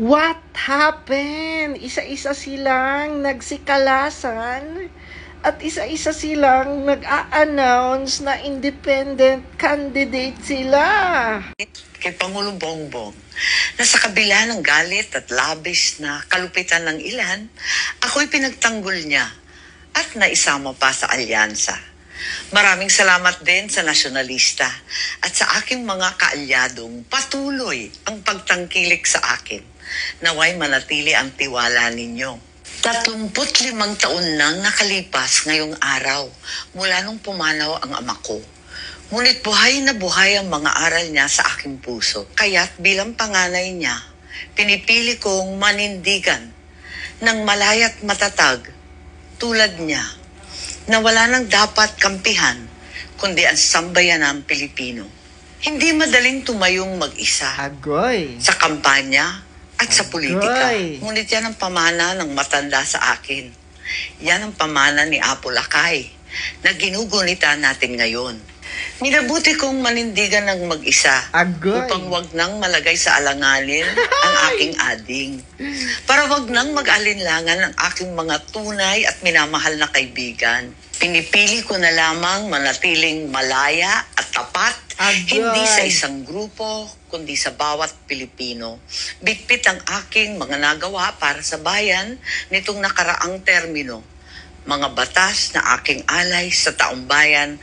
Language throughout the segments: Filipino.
What happened? Isa-isa silang nagsikalasan at isa-isa silang nag-a-announce na independent candidate sila. kay Pangulong Bongbong na kabila ng galit at labis na kalupitan ng ilan, ako'y pinagtanggol niya at naisama pa sa alyansa. Maraming salamat din sa nasyonalista at sa aking mga kaalyadong patuloy ang pagtangkilik sa akin. Naway manatili ang tiwala ninyo. 35 taon nang nakalipas ngayong araw mula nung pumanaw ang ama ko. Ngunit buhay na buhay ang mga aral niya sa aking puso. Kaya't bilang panganay niya, pinipili kong manindigan ng malayat matatag tulad niya na wala nang dapat kampihan kundi ang sambayan ng Pilipino. Hindi madaling tumayong mag-isa Agoy. sa kampanya at sa politika. Agoy. Ngunit yan ang pamana ng matanda sa akin. Yan ang pamana ni Apo Lakay na ginugunita natin ngayon. Minabuti kong manindigan ng mag-isa Agoy. upang wag nang malagay sa alanganin ang aking ading. Para wag nang mag-alinlangan ang aking mga tunay at minamahal na kaibigan. Pinipili ko na lamang manatiling malaya at tapat Agoy. hindi sa isang grupo, kundi sa bawat Pilipino. Bitbit ang aking mga nagawa para sa bayan nitong nakaraang termino. Mga batas na aking alay sa taong bayan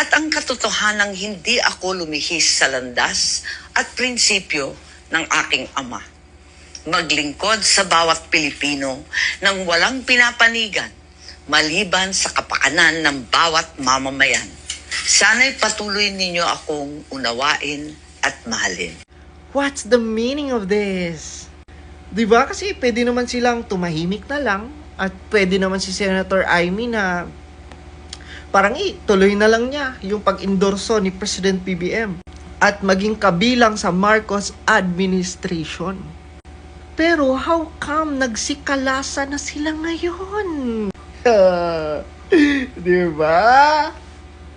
at ang katotohanang hindi ako lumihis sa landas at prinsipyo ng aking ama. Maglingkod sa bawat Pilipino nang walang pinapanigan maliban sa kapakanan ng bawat mamamayan. Sana'y patuloy ninyo akong unawain at mahalin. What's the meaning of this? 'Di ba kasi pwede naman silang tumahimik na lang at pwede naman si Senator Amy na parang i tuloy na lang niya yung pag-endorso ni President BBM at maging kabilang sa Marcos administration. Pero how come nagsikalasa na sila ngayon? 'Di ba?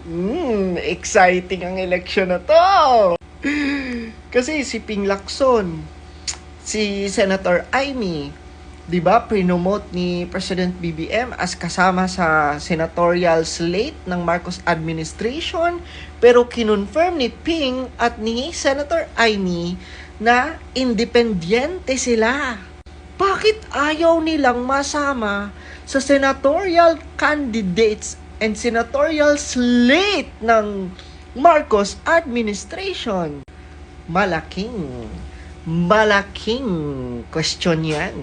Hmm, exciting ang eleksyon na to. Kasi si Ping Lacson, si Senator Amy, 'di ba, prinomote ni President BBM as kasama sa senatorial slate ng Marcos administration, pero kinonfirm ni Ping at ni Senator Amy na independyente sila. Bakit ayaw nilang masama sa senatorial candidates and senatorial slate ng Marcos administration? Malaking, malaking question yan.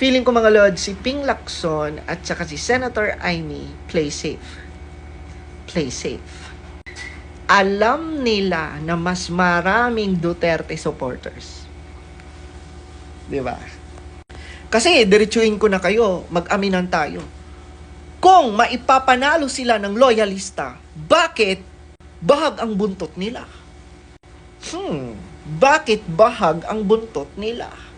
Feeling ko mga lord, si Ping Lacson at saka si Senator Amy play safe. Play safe. Alam nila na mas maraming Duterte supporters. Di ba? Kasi diretsuhin ko na kayo, mag-aminan tayo. Kung maipapanalo sila ng loyalista, bakit bahag ang buntot nila? Hmm, bakit bahag ang buntot nila?